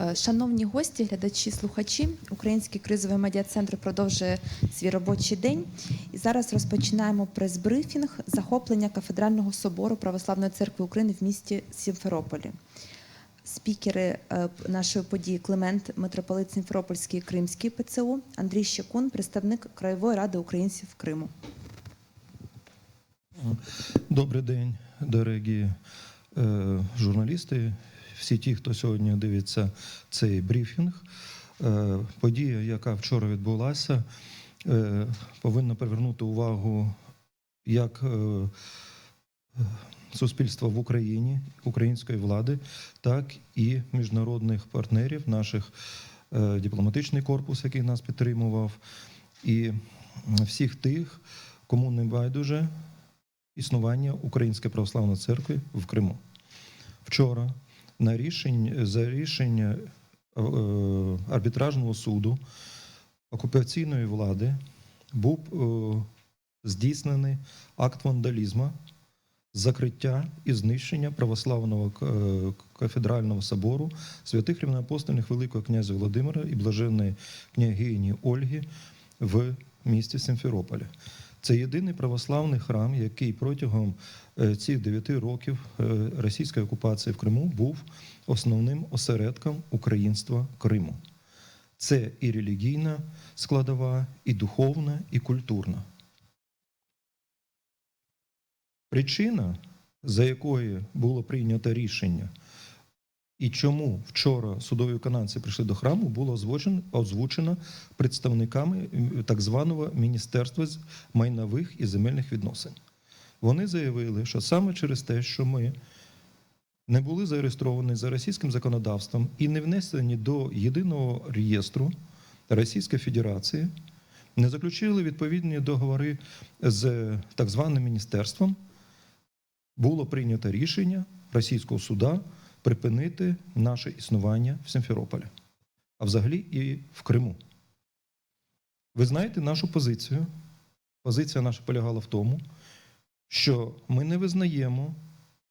Е, Шановні гості, глядачі, слухачі, Український кризовий медіа-центр продовжує свій робочий день. І зараз розпочинаємо прес-брифінг захоплення кафедрального собору Православної церкви України в місті Сімферополі. Спікери е, нашої події Климент, митрополит Сімферопольський Кримський ПЦУ, Андрій Щекун, представник Краєвої ради українців Криму. Добрий день, дорогі е, журналісти, всі ті, хто сьогодні дивиться цей брифінг. Е, подія, яка вчора відбулася, е, повинна привернути увагу як е, суспільства в Україні, української влади, так і міжнародних партнерів, наших дипломатичний корпус, який нас підтримував, і всіх тих, кому не байдуже існування Української православної церкви в Криму. Вчора на рішень, за рішення е, арбітражного суду окупаційної влади був е, здійснений акт вандалізму, закриття і знищення православного е, кафедрального собору святих рівноапостольних Великого князя Володимира і блаженної княгині Ольги в місті Симферополі. Це єдиний православний храм, який протягом цих дев'яти років е, російської окупації в Криму був основним осередком українства Криму. Це і релігійна складова, і духовна, і культурна. Причина, за якою було прийнято рішення, і чому вчора судові виконавці прийшли до храму, було озвучено, представниками так званого Міністерства майнових і земельних відносин. Вони заявили, що саме через те, що ми не були зареєстровані за російським законодавством і не внесені до єдиного реєстру Російської Федерації, не заключили відповідні договори з так званим міністерством, було прийнято рішення російського суда припинити наше існування в Симферополі, а взагалі і в Криму. Ви знаєте нашу позицію. Позиція наша полягала в тому, що ми не визнаємо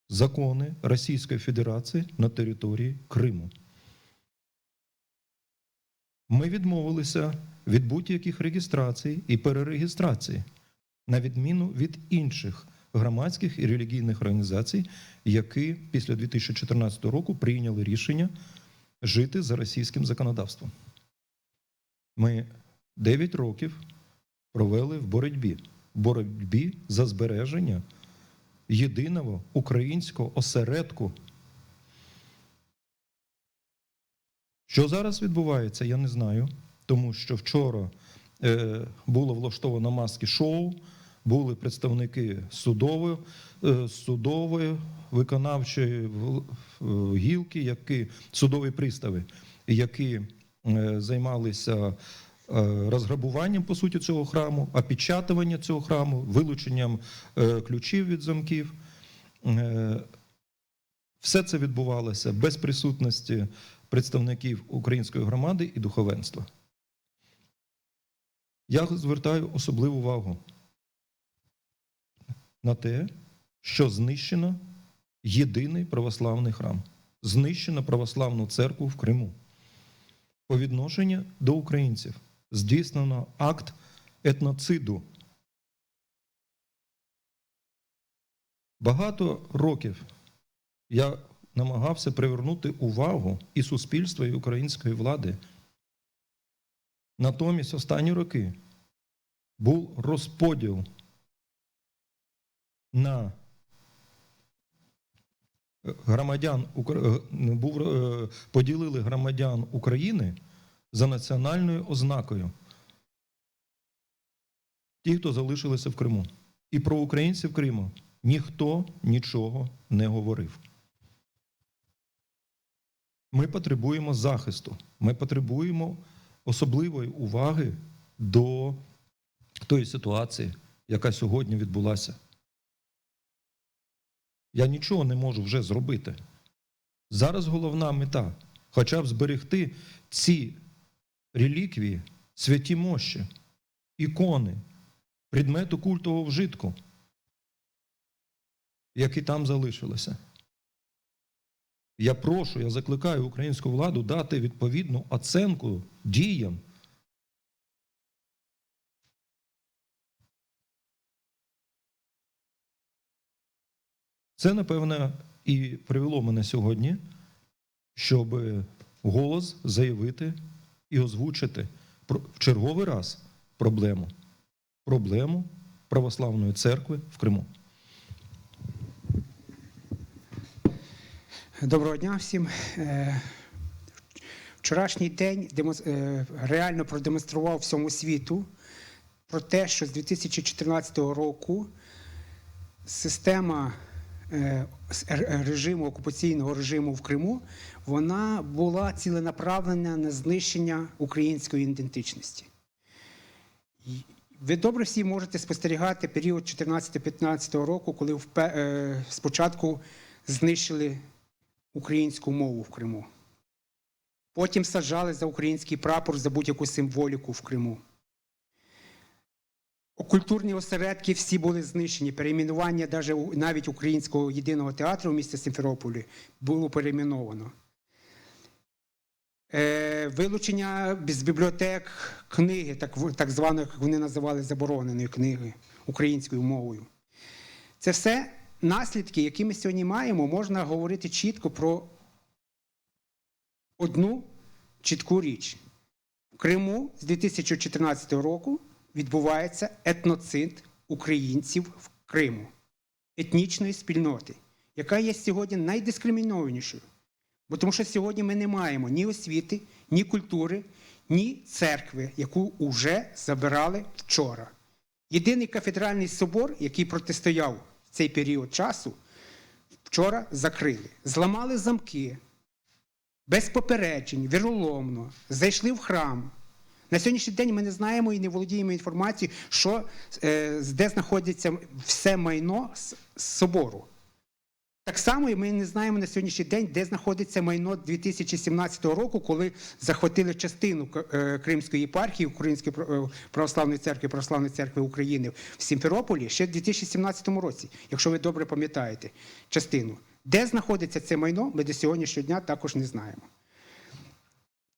закони Російської Федерації на території Криму. Ми відмовилися від будь-яких реєстрацій і перереєстрацій, на відміну від інших громадських і релігійних організацій, які після 2014 року прийняли рішення жити за російським законодавством. Ми 9 років провели в боротьбі, боротьбі за збереження єдиного українського осередку. Що зараз відбувається, я не знаю, тому що вчора е, було влаштовано маски шоу, були представники судової, е, судової виконавчої в- гілки, які судові пристави, які е, займалися е, розграбуванням по суті цього храму, опечатуванням цього храму, вилученням е, ключів від замків. Е, Все це відбувалося без присутності представників української громади і духовенства. Я звертаю особливу увагу на те, що знищено єдиний православний храм, знищено православну церкву в Криму. По відношенню до українців здійснено акт етноциду. Багато років я намагався привернути увагу і суспільства, і української влади. Натомість останні роки був розподіл на громадян Укра- е, був е, поділили громадян України за національною ознакою. Ті, хто залишилися в Криму. І про українців Криму ніхто нічого не говорив. Ми потребуємо захисту, ми потребуємо особливої уваги до тої ситуації, яка сьогодні відбулася. Я нічого не можу вже зробити. Зараз головна мета хоча б зберегти ці реліквії, святі мощі, ікони, предмету культового вжитку, які там залишилися. Я прошу, я закликаю українську владу дати відповідну оценку діям. Це, напевне, і привело мене сьогодні, щоб голос заявити і озвучити в черговий раз проблему. Проблему православної церкви в Криму. Доброго дня всім. Е, Вчорашній день е, реально продемонстрував всьому світу про те, що з 2014 року система режиму окупаційного режиму в Криму вона була ціленаправлена на знищення української ідентичності. Ви добре всі можете спостерігати період 14-15 року, коли е, спочатку знищили українську мову в Криму. Потім саджали за український прапор за будь-яку символіку в Криму. Культурні осередки всі були знищені. Перейменування навіть українського єдиного театру в місті Симферополі було перейменовано. Е, вилучення з бібліотек книги, так, так званої, як вони називали, забороненої книги українською мовою. Це все наслідки, які ми сьогодні маємо, можна говорити чітко про одну чітку річ. В Криму з 2014 року відбувається етноцид українців в Криму, етнічної спільноти, яка є сьогодні найдискримінованішою. Бо тому що сьогодні ми не маємо ні освіти, ні культури, ні церкви, яку вже забирали вчора. Єдиний кафедральний собор, який протистояв в цей період часу, вчора закрили. Зламали замки без попереджень, віроломно, зайшли в храм. На сьогоднішній день ми не знаємо і не володіємо інформацією, що, е, де знаходиться все майно собору. Так само і ми не знаємо на сьогоднішній день, де знаходиться майно 2017 року, коли захватили частину е, Кримської єпархії Української е, православної церкви Православної церкви України в Сімферополі ще в 2017 році, якщо ви добре пам'ятаєте частину. Де знаходиться це майно, ми до сьогоднішнього дня також не знаємо.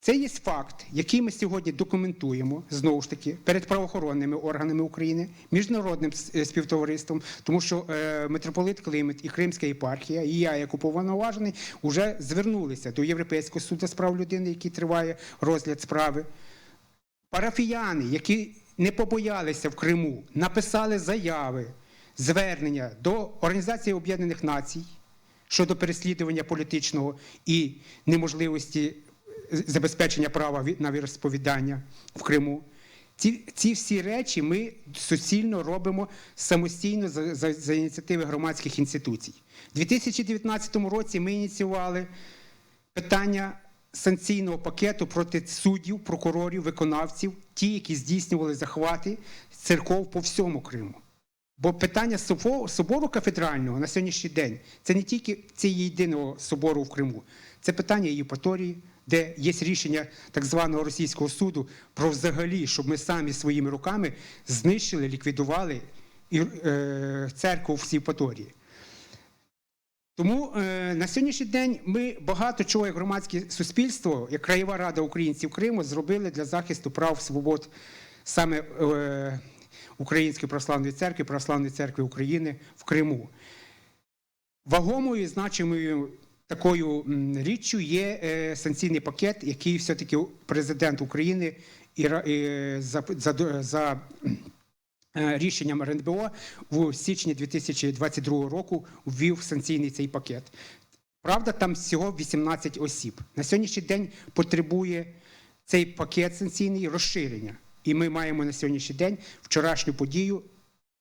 Це є факт, який ми сьогодні документуємо знову ж таки перед правоохоронними органами України, міжнародним е, співтовариством, тому що е, митрополит Климент і Кримська єпархія, і я, як уповноважений, вже звернулися до Європейського суду з прав людини, який триває розгляд справи. Парафіяни, які не побоялися в Криму, написали заяви, звернення до Організації Об'єднаних Націй щодо переслідування політичного і неможливості забезпечення права на віросповідання в Криму. Ці, ці всі речі ми суцільно робимо самостійно за, за, за ініціативи громадських інституцій. У 2019 році ми ініціювали питання санкційного пакету проти суддів, прокурорів, виконавців, ті, які здійснювали захвати церков по всьому Криму. Бо питання собо- собору кафедрального на сьогоднішній день це не тільки це єдиного собору в Криму, це питання Євпаторії, де є рішення так званого російського суду про взагалі, щоб ми самі своїми руками знищили, ліквідували е, церкву в Євпаторії. Тому е, на сьогоднішній день ми багато чого як громадське суспільство, як Краєва Рада українців Криму, зробили для захисту прав свобод саме е, Української православної церкви, Православної церкви України в Криму. Вагомою значимою такою річчю є е, санкційний пакет, який все-таки президент України і, за, за, за е, рішенням РНБО у січні 2022 року ввів санкційний цей пакет. Правда, там всього 18 осіб. На сьогоднішній день потребує цей пакет санкційний розширення. І ми маємо на сьогоднішній день вчорашню подію,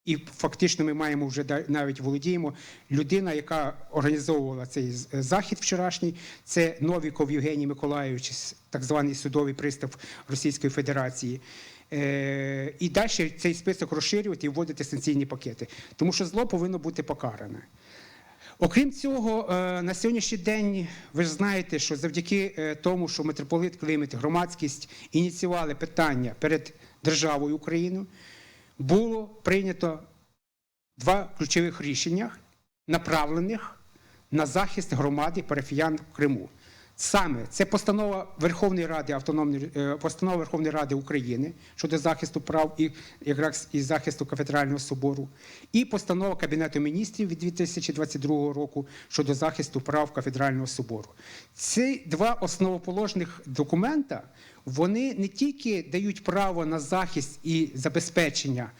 і фактично ми маємо вже навіть володіємо. Людина, яка організовувала цей захід вчорашній, це Новіков Євгеній Миколайович, так званий судовий пристав Російської Федерації. Е, і далі цей список розширювати і вводити санкційні пакети, тому що зло повинно бути покаране. Окрім цього, е, на сьогоднішній день ви ж знаєте, що завдяки е, тому, що митрополит Климент, громадськість ініціювали питання перед державою Україною, було прийнято два ключових рішення, направлених на захист громади парафіян в Криму. Саме це постанова Верховної Ради автономної е, постанова Верховної Ради України щодо захисту прав і якраз і захисту кафедрального собору, і постанова Кабінету міністрів від 2022 року щодо захисту прав кафедрального собору. Ці два основоположних документа вони не тільки дають право на захист і забезпечення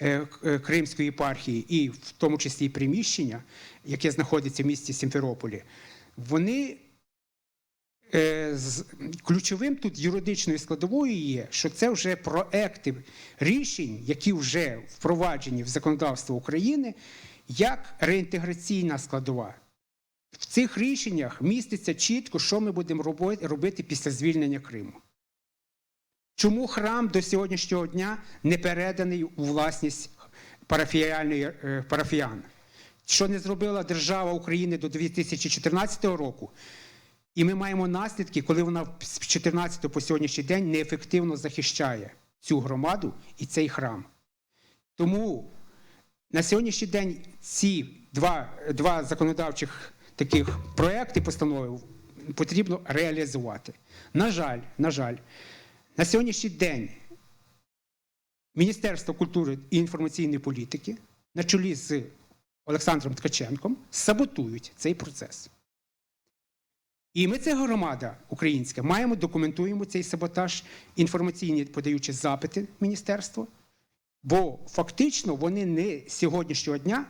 е, е, Кримської єпархії, і в тому числі приміщення, яке знаходиться в місті Сімферополі, вони ключовим тут юридичною складовою є, що це вже проекти рішень, які вже впроваджені в законодавство України, як реінтеграційна складова. В цих рішеннях міститься чітко, що ми будемо робити після звільнення Криму. Чому храм до сьогоднішнього дня не переданий у власність е, парафіян? Що не зробила держава України до 2014 року? І ми маємо наслідки, коли вона з 2014 по сьогоднішній день неефективно захищає цю громаду і цей храм. Тому на сьогоднішній день ці два, два законодавчих таких проекти постанови потрібно реалізувати. На жаль, на жаль, на сьогоднішній день Міністерство культури і інформаційної політики на чолі з Олександром Ткаченком саботують цей процес. І ми, це громада українська, маємо документуємо цей саботаж інформаційні, подаючи запити в міністерство, бо фактично вони не сьогоднішнього дня,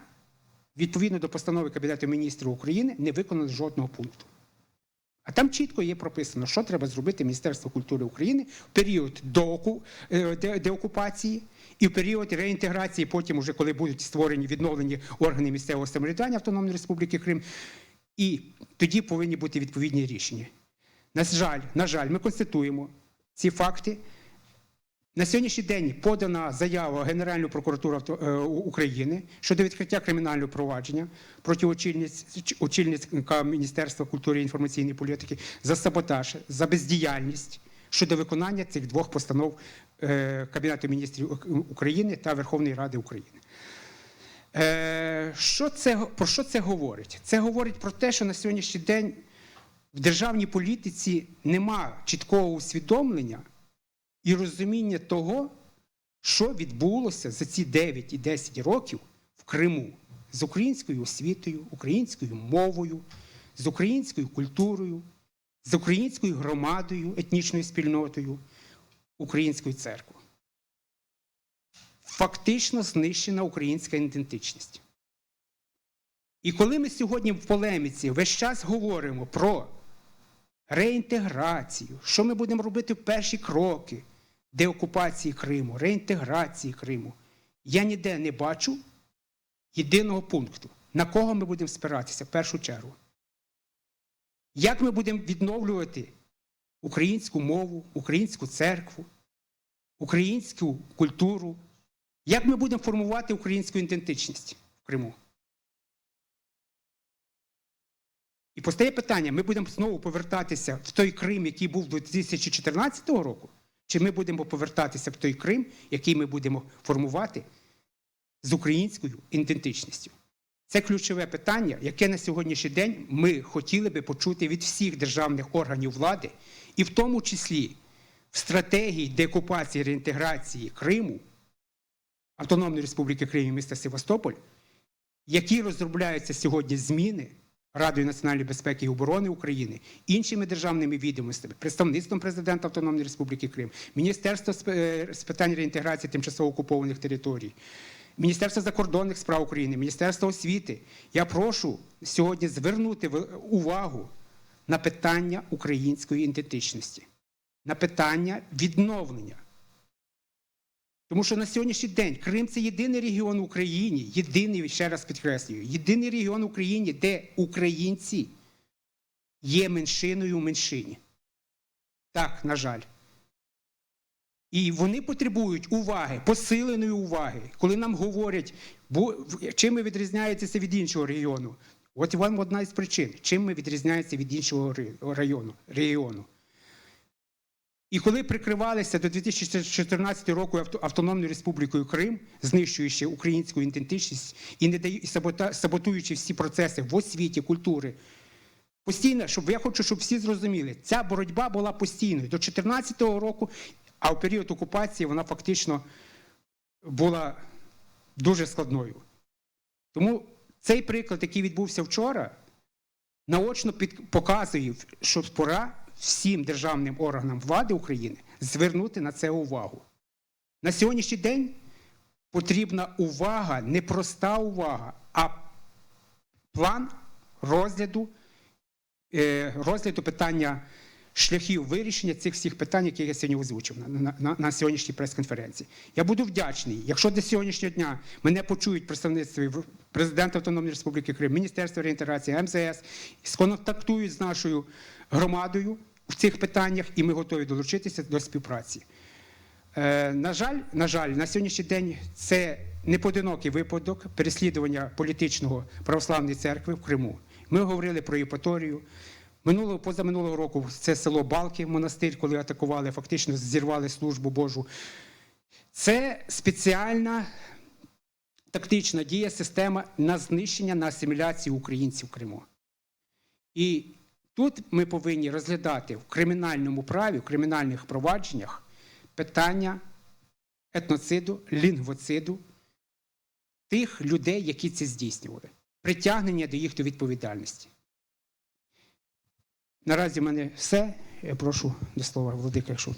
відповідно до постанови Кабінету міністрів України, не виконали жодного пункту. А там чітко є прописано, що треба зробити Міністерство культури України в період е, де- деокупації і в період реінтеграції, потім, уже коли будуть створені відновлені органи місцевого самоврядування Автономної Республіки Крим. І тоді повинні бути відповідні рішення. На жаль, на жаль, ми констатуємо ці факти. На сьогоднішній день подана заява Генеральної прокуратури е, України щодо відкриття кримінального провадження проти очільниць- очільника Міністерства культури і інформаційної політики за саботаж, за бездіяльність щодо виконання цих двох постанов е, Кабінету міністрів України та Верховної Ради України. Е, Що це, про що це говорить? Це говорить про те, що на сьогоднішній день в державній політиці нема чіткого усвідомлення і розуміння того, що відбулося за ці 9 і 10 років в Криму з українською освітою, українською мовою, з українською культурою, з українською громадою, етнічною спільнотою, українською церквою. Фактично знищена українська ідентичність. І коли ми сьогодні в полеміці весь час говоримо про реінтеграцію, що ми будемо робити в перші кроки деокупації Криму, реінтеграції Криму, я ніде не бачу єдиного пункту, на кого ми будемо спиратися в першу чергу. Як ми будемо відновлювати українську мову, українську церкву, українську культуру? Як ми будемо формувати українську ідентичність в Криму? І постає питання: ми будемо знову повертатися в той Крим, який був до 2014 року, чи ми будемо повертатися в той Крим, який ми будемо формувати з українською ідентичністю? Це ключове питання, яке на сьогоднішній день ми хотіли би почути від всіх державних органів влади, і в тому числі в стратегії деокупації реінтеграції Криму, Автономної Республіки Крим і міста Севастополь, які розробляються сьогодні зміни Радою національної безпеки і оборони України, іншими державними відомостями, представництвом президента Автономної Республіки Крим, Міністерство е, з питань реінтеграції тимчасово окупованих територій, Міністерство закордонних справ України, Міністерство освіти. Я прошу сьогодні звернути увагу на питання української ідентичності, на питання відновлення. Тому що на сьогоднішній день Крим це єдиний регіон в Україні, єдиний, ще раз підкреслюю, єдиний регіон в Україні, де українці є меншиною в меншині. Так, на жаль. І вони потребують уваги, посиленої уваги, коли нам говорять, чим ми відрізняєтеся від іншого регіону. От вам одна із причин, чим ми відрізняємося від іншого району, регіону. І коли прикривалися до 2014 року Автономною Республікою Крим, знищуючи українську ідентичність і не даю, саботуючи всі процеси в освіті, культури, постійно, щоб я хочу, щоб всі зрозуміли, ця боротьба була постійною до 2014 року, а в період окупації вона фактично була дуже складною. Тому цей приклад, який відбувся вчора, наочно під, показує, що пора всім державним органам влади України звернути на це увагу. На сьогоднішній день потрібна увага, не проста увага, а план розгляду, е, розгляду питання шляхів вирішення цих всіх питань, які я сьогодні озвучив на, на, на, сьогоднішній прес-конференції. Я буду вдячний, якщо до сьогоднішнього дня мене почують представництві президента Автономної Республіки Крим, Міністерства реінтеграції, МЗС, сконтактують з нашою громадою в цих питаннях, і ми готові долучитися до співпраці. Е, на жаль, на жаль, на сьогоднішній день це не поодинокий випадок переслідування політичного православної церкви в Криму. Ми говорили про Єпаторію. Минулого позаминулого року це село Балки, монастир, коли атакували, фактично зірвали службу Божу. Це спеціальна тактична дія система на знищення на асиміляцію українців в Криму. І тут ми повинні розглядати в кримінальному праві, в кримінальних провадженнях питання етноциду, лінгвоциду тих людей, які це здійснювали, притягнення до їх до відповідальності. Наразі в мене все. Я прошу до слова Владика, якщо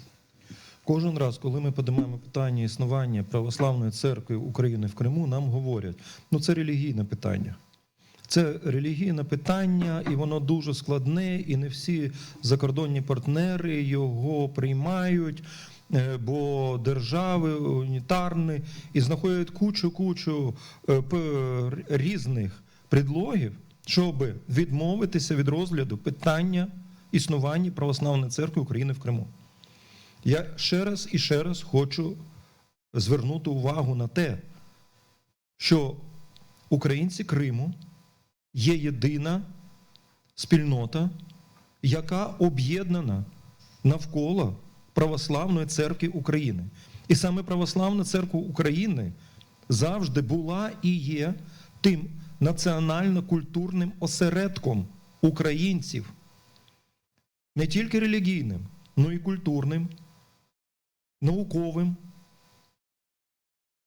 Кожен раз, коли ми підіймаємо питання існування православної церкви України в Криму, нам говорять, ну це релігійне питання. Це релігійне питання, і воно дуже складне, і не всі закордонні партнери його приймають, е, бо держави унітарні і знаходять кучу-кучу е, різних предлогів, щоб відмовитися від розгляду питання існування православної церкви України в Криму. Я ще раз і ще раз хочу звернути увагу на те, що українці Криму є єдина спільнота, яка об'єднана навколо Православної церкви України. І саме Православна церква України завжди була і є тим національно-культурним осередком українців, не тільки релігійним, але й культурним, науковим,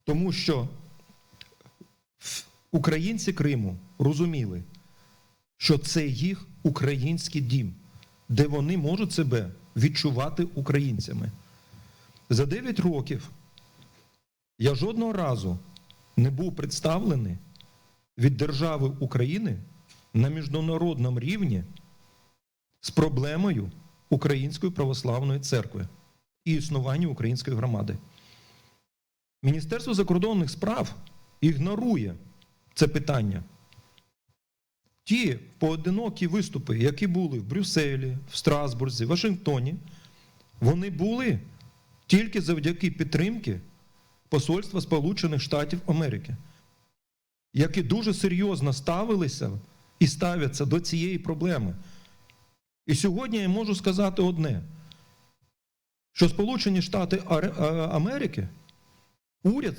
тому що українці Криму розуміли, що це їх український дім, де вони можуть себе відчувати українцями. За 9 років я жодного разу не був представлений від держави України на міжнародному рівні з проблемою Української православної церкви і існування української громади. Міністерство закордонних справ ігнорує це питання. Ті поодинокі виступи, які були в Брюсселі, в Страсбурзі, в Вашингтоні, вони були тільки завдяки підтримки Посольства Сполучених Штатів Америки, які дуже серйозно ставилися і ставляться до цієї проблеми. І сьогодні я можу сказати одне: що Сполучені Штати Америки, уряд,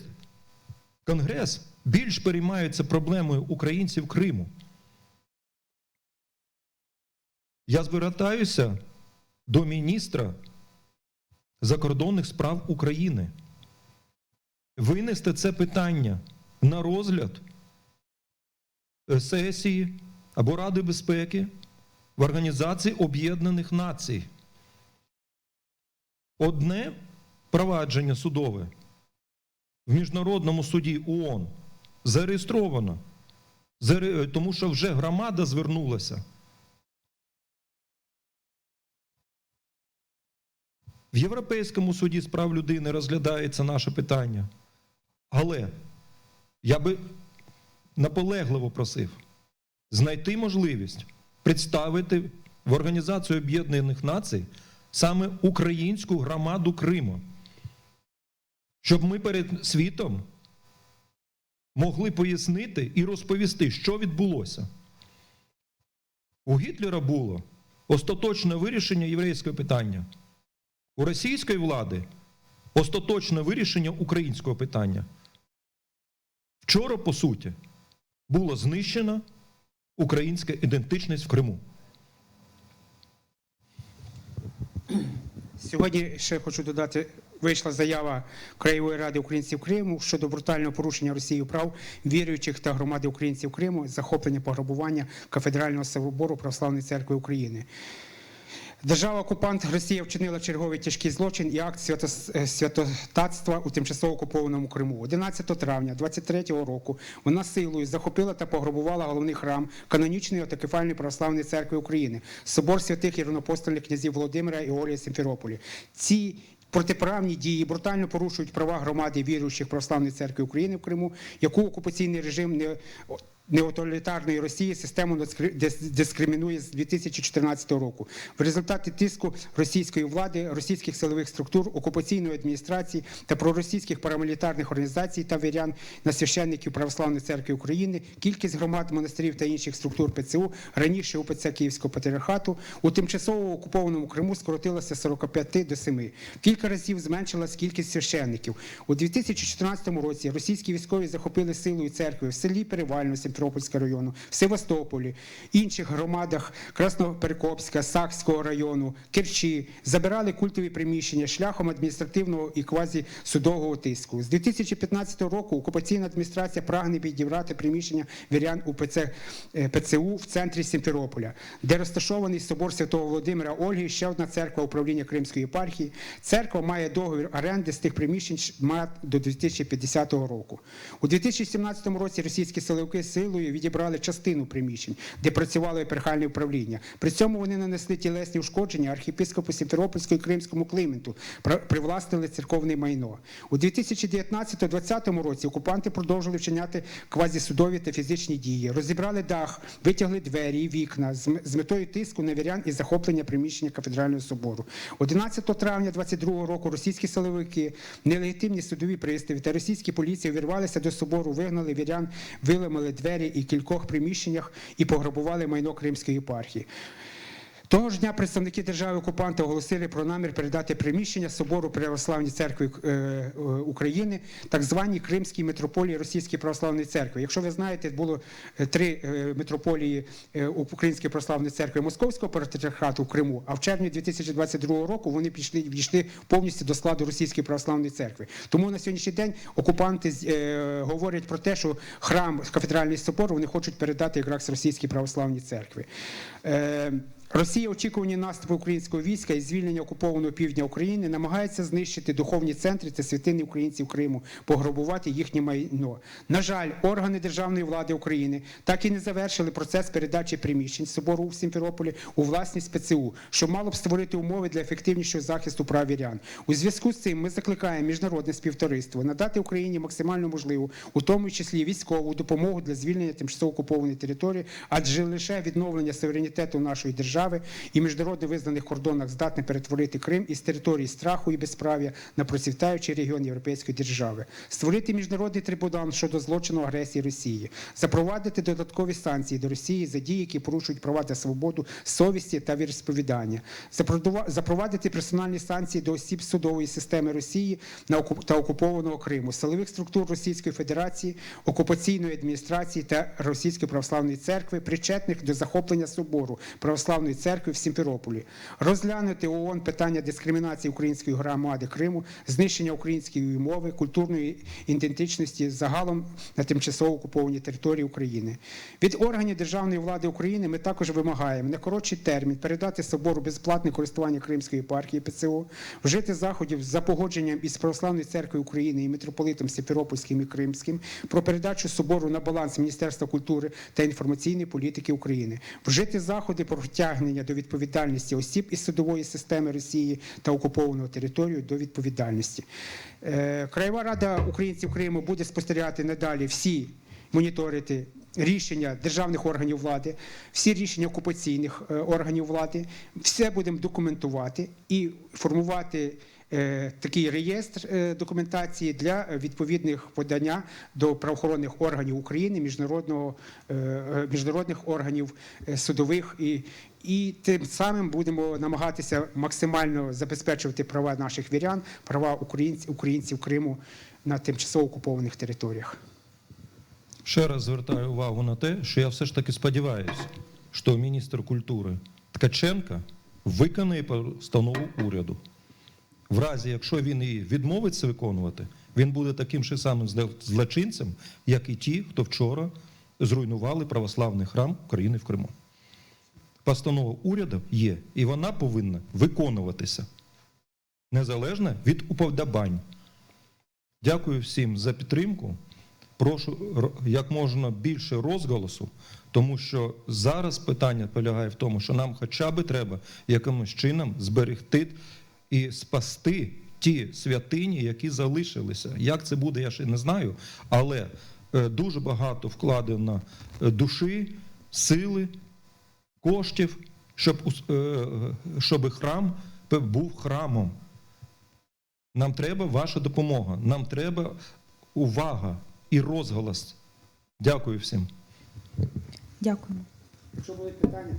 Конгрес більш переймаються проблемою українців Криму. Я звертаюся до міністра закордонних справ України. Винести це питання на розгляд е, сесії або Ради безпеки в Організації Об'єднаних Націй. Одне провадження судове в Міжнародному суді ООН зареєстровано, тому що вже громада звернулася. В Європейському суді з прав людини розглядається наше питання. Але я би наполегливо просив знайти можливість представити в Організацію Об'єднаних Націй саме українську громаду Криму, щоб ми перед світом могли пояснити і розповісти, що відбулося. У Гітлера було остаточне вирішення єврейського питання. У російської влади остаточне вирішення українського питання. Вчора, по суті, була знищена українська ідентичність в Криму. Сьогодні ще хочу додати. Вийшла заява Краєвої ради українців Криму щодо брутального порушення Росією прав віруючих та громади українців Криму, захоплення пограбування кафедрального собору Православної церкви України. Держава-окупант Росія вчинила черговий тяжкий злочин і акт свято- е, святотатства у тимчасово окупованому Криму. 11 травня 23 року вона силою захопила та пограбувала головний храм канонічної автокефальної православної церкви України, собор святих європостольних князів Володимира і Олія Сімферополі. Ці Протиправні дії брутально порушують права громади віруючих православної церкви України в Криму, яку окупаційний режим не неотолітарної Росії систему дискри- дис- дискримінує з 2014 року. В результаті тиску російської влади, російських силових структур, окупаційної адміністрації та проросійських парамілітарних організацій та вірян на священників Православної церкви України, кількість громад, монастирів та інших структур ПЦУ раніше УПЦ Київського патріархату у тимчасово окупованому Криму скоротилася з 45 до 7. Кілька разів зменшилась кількість священників. У 2014 році російські військові захопили силою церкви в селі Перевально Сімферопольського району, в Севастополі, інших громадах Красноперекопська, Сакського району, Керчі, забирали культові приміщення шляхом адміністративного і квазісудового тиску. З 2015 року окупаційна адміністрація прагне підібрати приміщення вірян УПЦ е, ПЦУ в центрі Сімферополя, де розташований собор Святого Володимира Ольги, ще одна церква управління Кримської єпархії. Церква має договір оренди з тих приміщень до 2050 року. У 2017 році російські силовики силою відібрали частину приміщень, де працювало епархіальне управління. При цьому вони нанесли тілесні ушкодження архіпископу Сімферопольського і Кримському Клименту, привласнили церковне майно. У 2019-2020 році окупанти продовжили вчиняти квазісудові та фізичні дії, розібрали дах, витягли двері і вікна з метою тиску на вірян і захоплення приміщення кафедрального собору. 11 травня 2022 року російські силовики, нелегітимні судові пристави та російські поліції увірвалися до собору, вигнали вірян, виламали двері і кількох приміщеннях і пограбували майно Кримської єпархії. Того ж дня представники держави окупанта оголосили про намір передати приміщення собору Православної церкви е, е, України, так званій Кримській митрополії Російської православної церкви. Якщо ви знаєте, було е, три митрополії Української православної церкви Московського патріархату в Криму, а в червні 2022 року вони пішли війшли повністю до складу Російської православної церкви. Тому на сьогоднішній день окупанти говорять про те, що храм кафедральний собор вони хочуть передати якраз Російській православній церкві. Росія, очікувані наступу українського війська і звільнення окупованого півдня України, намагається знищити духовні центри та святини українців Криму, пограбувати їхнє майно. На жаль, органи державної влади України так і не завершили процес передачі приміщень собору в Сімферополі у власність ПЦУ, що мало б створити умови для ефективнішого захисту прав вірян. У зв'язку з цим ми закликаємо міжнародне співтовариство надати Україні максимально можливу, у тому числі військову допомогу для звільнення тимчасово окупованої території, адже лише відновлення суверенітету нашої держави і міжнародно визнаних кордонах здатне перетворити Крим із території страху і безправ'я на процвітаючий регіон європейської держави, створити міжнародний трибунал щодо злочину агресії Росії, запровадити додаткові санкції до Росії за дії, які порушують права та свободу совісті та віросповідання, запровадити персональні санкції до осіб судової системи Росії та окупованого Криму, силових структур Російської Федерації, окупаційної адміністрації та Російської православної церкви, причетних до захоплення собору православної церкви в Сімферополі, розглянути ООН питання дискримінації української громади Криму, знищення української мови, культурної ідентичності загалом на тимчасово окупованій території України. Від органів державної влади України ми також вимагаємо на коротший термін передати собору безплатне користування Кримської єпархії ПЦО, вжити заходів за погодженням із Православною церквою України і митрополитом Сімферопольським і Кримським про передачу собору на баланс Міністерства культури та інформаційної політики України, вжити заходи про притягнення до відповідальності осіб із судової системи Росії та окупованого територію до відповідальності. Е, Краєва рада українців Криму буде спостерігати надалі всі моніторити рішення державних органів влади, всі рішення окупаційних е, органів влади, все будемо документувати і формувати такий реєстр е, документації для е, відповідних подання до правоохоронних органів України, міжнародного, е, е, міжнародних органів е, судових і, і тим самим будемо намагатися максимально забезпечувати права наших вірян, права українців, українців Криму на тимчасово окупованих територіях. Ще раз звертаю увагу на те, що я все ж таки сподіваюся, що міністр культури Ткаченка виконає постанову уряду. В разі, якщо він її відмовиться виконувати, він буде таким же самим злочинцем, як і ті, хто вчора зруйнували православний храм України в Криму. Постанова уряду є, і вона повинна виконуватися незалежно від уподобань. Дякую всім за підтримку. Прошу як можна більше розголосу, тому що зараз питання полягає в тому, що нам хоча б треба якимось чином зберегти і спасти ті святині, які залишилися. Як це буде, я ще не знаю, але е, дуже багато вкладено е, душі, сили, коштів, щоб, е, щоб храм був храмом. Нам треба ваша допомога, нам треба увага і розголос. Дякую всім. Дякуємо. Якщо були питання,